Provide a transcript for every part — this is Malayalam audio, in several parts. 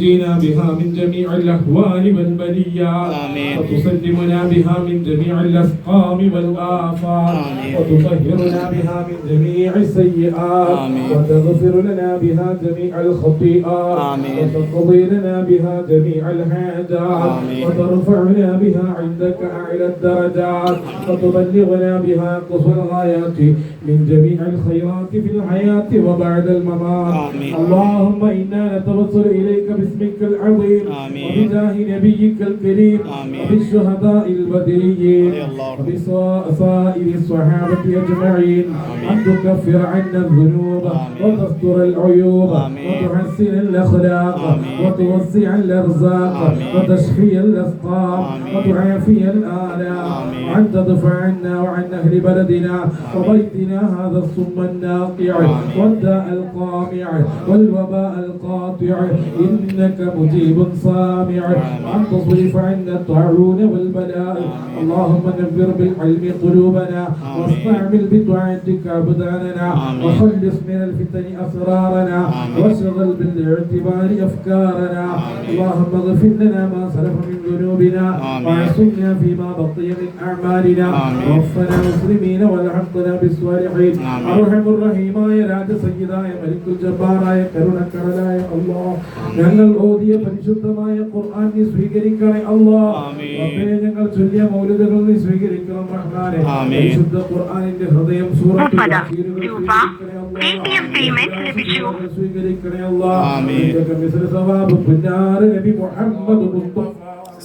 تنجينا بها من جميع الأهوال والبليات. وتسلمنا بها من جميع الأسقام والآفات. وتطهرنا بها من جميع السيئات. وتغفر لنا بها جميع الخطيئات. وتقضي لنا بها جميع الحاجات. وترفعنا بها عندك أعلى الدرجات وتبلغنا بها قصر الغايات من جميع الخيرات في الحياة وبعد الممات. اللهم إنا نتوسل إليك باسمك العظيم. وبجاه نبيك الكريم. وبالشهداء البدريين. وبسائر الصحابة أجمعين أن تكفر عنا الذنوب. وتستر العيوب. وتحسن الأخلاق. وتوسع الأرزاق. وتشفي الأسقام. وتعافي الآلام. وأن تدفع عنا وعن أهل بلدنا وبيتنا هذا الصم الناقع. والداء القامع والوباء القاطع إنك مجيب سامع عن تصريف عنا الطاعون والبلاء اللهم نفر بالعلم قلوبنا واستعمل بدعائك أبداننا وخلص من الفتن أسرارنا واشغل بالاعتبار أفكارنا اللهم اغفر لنا ما سلف من ذنوبنا وعصمنا فيما بقي من أعمالنا ووفنا مسلمين والحقنا بالصالحين أرحم الرحيم يا راج سيداي ملك الجبار يا كرم كرلاي الله ഞങ്ങൾ ഓതിയ പരിശുദ്ധമായ ഖുർആൻ നീ സ്വീകരിക്കണേ അല്ലാഹ് ഞങ്ങൾ ചൊല്ലിയ മൗലിദുകൾ നീ സ്വീകരിക്കണം റഹ്മാനെ. ആമീൻ. പരിശുദ്ധ ഖുർആനിന്റെ ഹൃദയം സൂറത്തുൽ സ്വീകരിക്കണേ അല്ലാഹ്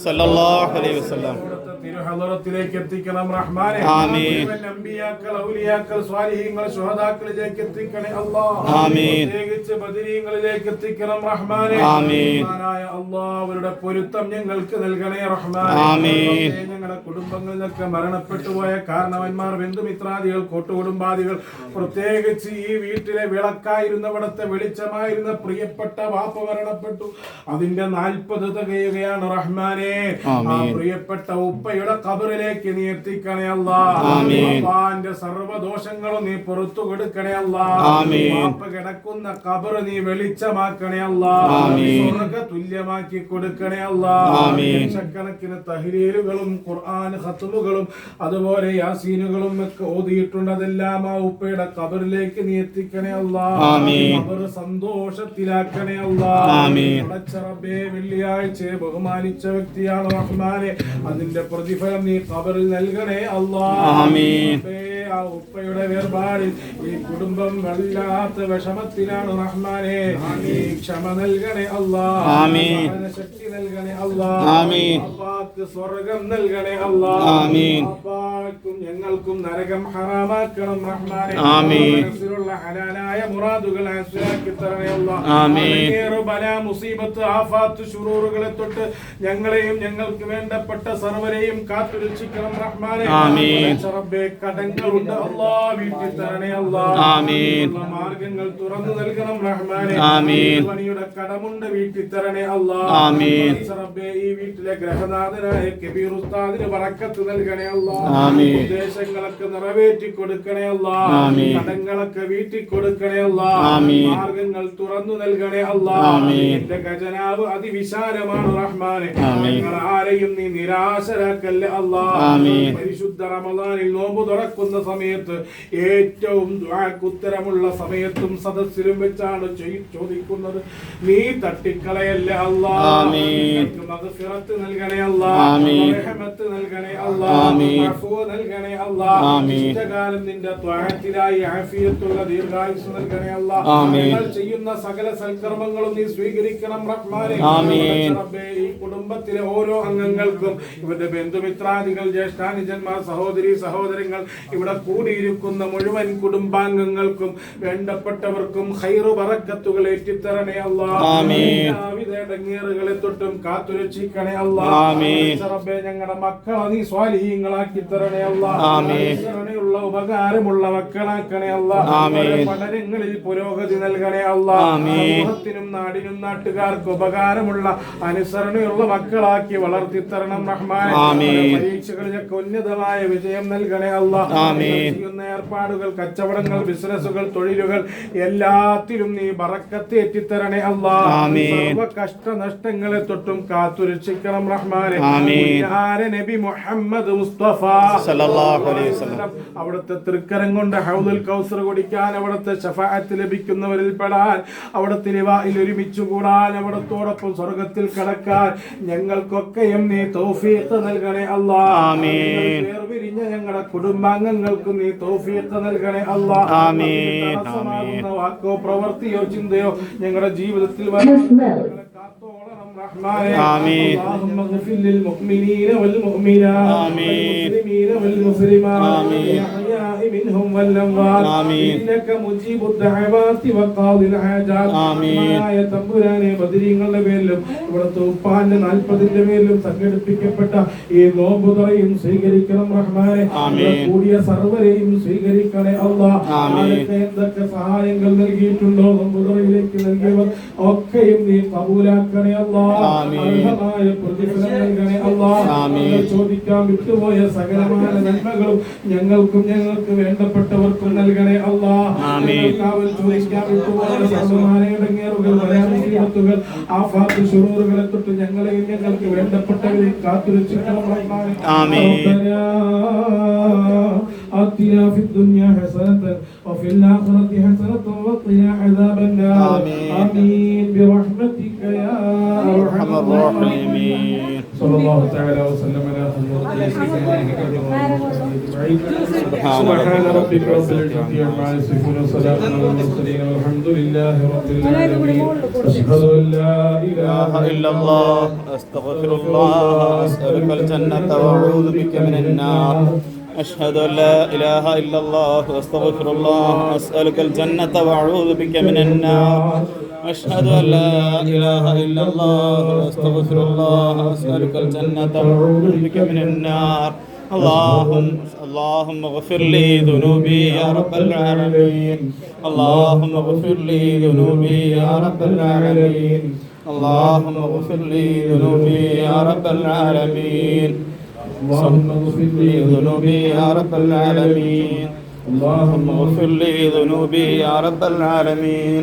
സല്ലല്ലാഹു അലൈഹി വസല്ലം. അവിടുത്തെ തിരുഹളറത്തിലേക്ക് എത്തിക്കണം റഹ്മാനെ ആമീൻ. അമ്പിയാക്കൾ ഔലിയാക്കൾ സ്വാലിഹീങ്ങൾ ശുഹദാക്കളിലേക്ക് എത്തിക്കണേ അല്ലാ ആമീൻ. പ്രത്യേകിച്ച് ബദരീങ്ങളിലേക്ക് എത്തിക്കണം റഹ്മാനെ ആമീൻ. റഹ്മാനായ അല്ലാ അവരുടെ പൊരുത്തം ഞങ്ങൾക്ക് നൽകണേ റഹ്മാനെ ആമീൻ. ഞങ്ങളുടെ കുടുംബങ്ങളിൽ നിന്നൊക്കെ മരണപ്പെട്ടു പോയ കാരണവന്മാർ ബന്ധുമിത്രാദികൾ കൂട്ടുകുടുംബാദികൾ പ്രത്യേകിച്ച് ഈ വീട്ടിലെ വിളക്കായിരുന്നവിടത്തെ വെളിച്ചമായിരുന്ന പ്രിയപ്പെട്ട വാപ്പ മരണപ്പെട്ടു അതിന്റെ നാൽപ്പത് തകയുകയാണ് റഹ്മാനെ ആ പ്രിയപ്പെട്ട പ്രിയപ്പെട്ട ഉപ്പയുടെ കബറിലേക്ക് നീ എത്തിക്കണേ അല്ല ആമീൻ. അപ്പാന്റെ സർവദോഷങ്ങളും നീ പുറത്തു കൊടുക്കണേ അല്ല ആമീൻ. വാപ്പ കിടക്കുന്ന കബറ് നീ വെളിച്ചമാക്കണേ അല്ല ആമീൻ. സ്വർഗ തുല്യമാക്കി കൊടുക്കണേ അല്ല ആമീൻ. ലക്ഷക്കണക്കിന് തഹ്ലീലുകളും ഖുർആൻ ഹത്തുമുകളും അതുപോലെ യാസീനുകളും ഒക്കെ ഓതിയിട്ടുണ്ട് അതെല്ലാം ആ ഉപ്പയുടെ കബറിലേക്ക് നീ എത്തിക്കണേ അല്ല. കബർ സന്തോഷത്തിലാക്കണേ അല്ല വെള്ളിയാഴ്ചയെ ബഹുമാനിച്ച വ്യക്തിയാണ് റഹ്മാനെ അതിന്റെ പ്രതിഫലം നീ കബറിൽ നൽകണേ ആമീൻ. ആ ഉപ്പയുടെ വേർപാടിൽ ഈ കുടുംബം വല്ലാത്ത വിഷമത്തിലാണ് റഹ്മാനെ നീ ക്ഷമ നൽകണേ അല്ലാ ആമീൻ. ശക്തി നൽകണേ അല്ലാ ആമീൻ. അപ്പാക്ക് സ്വർഗം നൽകണേ അല്ലാ ആമീൻ. അപ്പാക്കും ഞങ്ങൾക്കും നരകം ഹറാമാക്കണം റഹ്മാനെ ആമീൻ. മനസ്സിലുള്ള ഹലാലായ മുറാദുകൾ ഹാസിലാക്കി തരണേ അല്ലാ ബല മുസീബത്ത് ആഫാത്ത് ശുറൂറുകളെ തൊട്ട് ഞങ്ങളെയും ഞങ്ങൾക്ക് വേണ്ടപ്പെട്ട സർവരെയും കാത്തുരക്ഷിക്കണം റഹ്മാനെ ആമീൻ. പടച്ച റബ്ബേ കടങ്ങളുണ്ട് വീട്ടിൽ തരണേ മാർഗങ്ങൾ തുറന്നു നൽകണം റഹ്മാനെ ആമീൻ. പണിയുടെ കടമുണ്ട് വീട്ടിൽ തരണേ ആമീൻ. റബ്ബേ ഈ വീട്ടിലെ ഗ്രഹനാഥനായ കബീർ ഉസ്താദിന് വറക്കത്ത് നൽകണേ അല്ലാ ആമീൻ. ഉദ്ദേശങ്ങളൊക്കെ നിറവേറ്റി കൊടുക്കണേ ആമീൻ. കടങ്ങളൊക്കെ വീട്ടിൽ കൊടുക്കണേ അല്ലാ ആമീൻ. മാർഗങ്ങൾ തുറന്നു നൽകണേ ആമീൻ. ഖജനാവ് അതിവിശാലമാണ് റഹ്മാനെ. ഞങ്ങൾ ആരെയും നീ നിരാശരാക്കല്ലേ ആമീൻ. പരിശുദ്ധ റമദാനിൽ നോമ്പ് തുറക്കുന്ന സമയത്ത് ഏറ്റവും ദുആക്ക് ഉത്തരമുള്ള സമയത്തും സദസ്സിലും വെച്ചാണ് ചോദിക്കുന്നത് നീ തട്ടിക്കളയല്ലേ അള്ളാഹിറത്ത് നൽകണേ. റഹ്മത്ത് നൽകണേ. അഫ്വ നൽകണേ ആമീൻ. ഇഷ്ടകാലം നിന്റെ ത്വാഴത്തിലായി ആഫിയത്തുള്ള ദീർഘായുസ് നൽകണേ അള്ളാഹ്. ചെയ്യുന്ന സകല സൽക്കർമ്മങ്ങളും നീ സ്വീകരിക്കണം റഹ്മാനെ. ഈ കുടുംബത്തിലെ ഓരോ അംഗങ്ങൾക്കും ഇവരുടെ ബന്ധുമിത്രാദികൾ ജ്യേഷ്ഠാനുജന്മാർ സഹോദരി സഹോദരങ്ങൾ ഇവിടെ കൂടിയിരിക്കുന്ന മുഴുവൻ കുടുംബാംഗങ്ങൾക്കും വേണ്ടപ്പെട്ടവർക്കും ഹൈറു പറക്കത്തുകൾ ഏറ്റിത്തരണേ അല്ലാ ആമീൻ. എല്ലാവിധ തൊട്ടും കാത്തുരക്ഷിക്കണേ അല്ലാ ആമീൻ. റബ്ബേ ഞങ്ങളുടെ മക്കളെ നീ സ്വാലിഹീങ്ങളാക്കി തരണേ അല്ലാ ആമീൻ. അനുസരണയുള്ള ഉപകാരമുള്ള മക്കളാക്കണേ അല്ലാ ആമീൻ. അവരുടെ പഠനങ്ങളിൽ പുരോഗതി നൽകണേ അള്ളാഹത്തിനും നാടിനും നാട്ടുകാർക്ക് ഉപകാരമുള്ള അനുസരണയുള്ള മക്കളാക്കി വളർത്തിത്തരണം റഹ്മാൻ. പരീക്ഷകളിലൊക്കെ ഉന്നതമായ വിജയം നൽകണേ അല്ല ആമീൻ. ചെയ്യുന്ന ഏർപ്പാടുകൾ കച്ചവടങ്ങൾ ബിസിനസ്സുകൾ തൊഴിലുകൾ എല്ലാത്തിലും നീ ബറക്കത്ത് എത്തിത്തരണേ അള്ളാ. ആമീൻ. സർവ കഷ്ടനഷ്ടങ്ങളെ തൊട്ടും കാത്തുരക്ഷിക്കണം റഹ്മാനെ. നബി മുഹമ്മദ് മുസ്തഫ. അവിടുത്തെ തൃക്കരം കൊണ്ട് ഹൗദുൽ കൗസർ കുടിക്കാൻ അവിടുത്തെ ഷഫാഅത്ത് ലഭിക്കുന്നവരിൽ പെടാൻ അവിടുത്തെ നിവായിൽ ഒരുമിച്ച് കൂടാൻ അവിടത്തോടൊപ്പം സ്വർഗത്തിൽ കടക്കാൻ ഞങ്ങൾക്കൊക്കെയും നീ തൗഫീഖ് നൽകണേ അല്ലാ ഞങ്ങളുടെ വേർപിരിഞ്ഞ ഞങ്ങളുടെ കുടുംബാംഗങ്ങൾക്ക് നീ തൗഫീഖ് നൽകണേ അല്ലാ ആമീൻ. തടസ്സമാകുന്ന വാക്കോ പ്രവൃത്തിയോ ചിന്തയോ ഞങ്ങളുടെ ജീവിതത്തിൽ വരാൻ ഞങ്ങളെ കാത്തോളണം റഹ്മാനെ. ആമീൻ. اللهم اغفر للمؤمنين والمؤمنات آمين. والمسلمين والمسلمات آمين. الأحياء منهم والأموات آمين. إنك مجيب الدعوات وقاضي الحاجات آمين. റഹ്മാനായ തമ്പുരാനെ ബദരീങ്ങളുടെ പേരിലും ഇവിടുത്തെ ഉപ്പാന്റെ നാൽപ്പതിന്റെ പേരിലും സംഘടിപ്പിക്കപ്പെട്ട ഈ നോമ്പ് തുറയും സ്വീകരിക്കണം റഹ്മാനെ ആമീൻ. ഇവിടെ കൂടിയ സർവരെയും സ്വീകരിക്കണേ അള്ളാഹ് ആമീൻ. ആരൊക്കെ എന്തൊക്കെ സഹായങ്ങൾ നൽകിയിട്ടുണ്ടോ നോമ്പ് തുറയിലേക്ക് നൽകിയവർ ഒക്കെയും നീ കബൂലാക്കണേ അള്ളാഹ് ആമീൻ. അർഹമായ പ്രതിഫലം നൽകണേ അള്ളാഹ് ആമീൻ. ഞങ്ങൾ ചോദിക്കാൻ വിട്ടുപോയ സകലമായ നന്മകളും ഞങ്ങൾക്കും ഞങ്ങൾക്ക് വേണ്ടപ്പെട്ടവർക്കും നൽകണേ അള്ളാഹ് ആമീൻ. ഞങ്ങൾക്ക് അവൻ ചോദിക്കാൻ വിട്ടുപോയ സർവമാനയടങ്ങേറുകൾ വരാമുകൾ ആഫാത്ത് ശുറൂറുകളെ തൊട്ട് ഞങ്ങളെയും ഞങ്ങൾക്ക് വേണ്ടപ്പെട്ടവരെയും കാത്തുരക്ഷിക്കണം റഹ്മാനെ. ആമീൻ. ربنا آتنا في الدنيا حسنة وفي الآخرة حسنة وقنا عذاب النار آمين. آمين برحمتك يا أرحم أرحم الراحمين صلى الله تعالى وسلم على خير سبحان ربك رب العزة عما يصفون وسلام على المرسلين والحمد لله رب العالمين. أشهد أن لا إله إله إلا الله. أستغفر الله أسألك الجنة وأعوذ بك من النار. أشهد أن لا إله إلا الله أستغفر الله أسألك الجنة وأعوذ بك من النار. أشهد أن لا إله إلا الله أستغفر الله أسألك الجنة وأعوذ بك من النار. اللهم اللهم اغفر لي ذنوبي يا رب العالمين. اللهم اغفر لي ذنوبي يا رب العالمين. اللهم اغفر لي ذنوبي يا رب العالمين. اللهم اغفر لي ذنوبي يا رب العالمين. اللهم اغفر لي ذنوبي يا رب العالمين.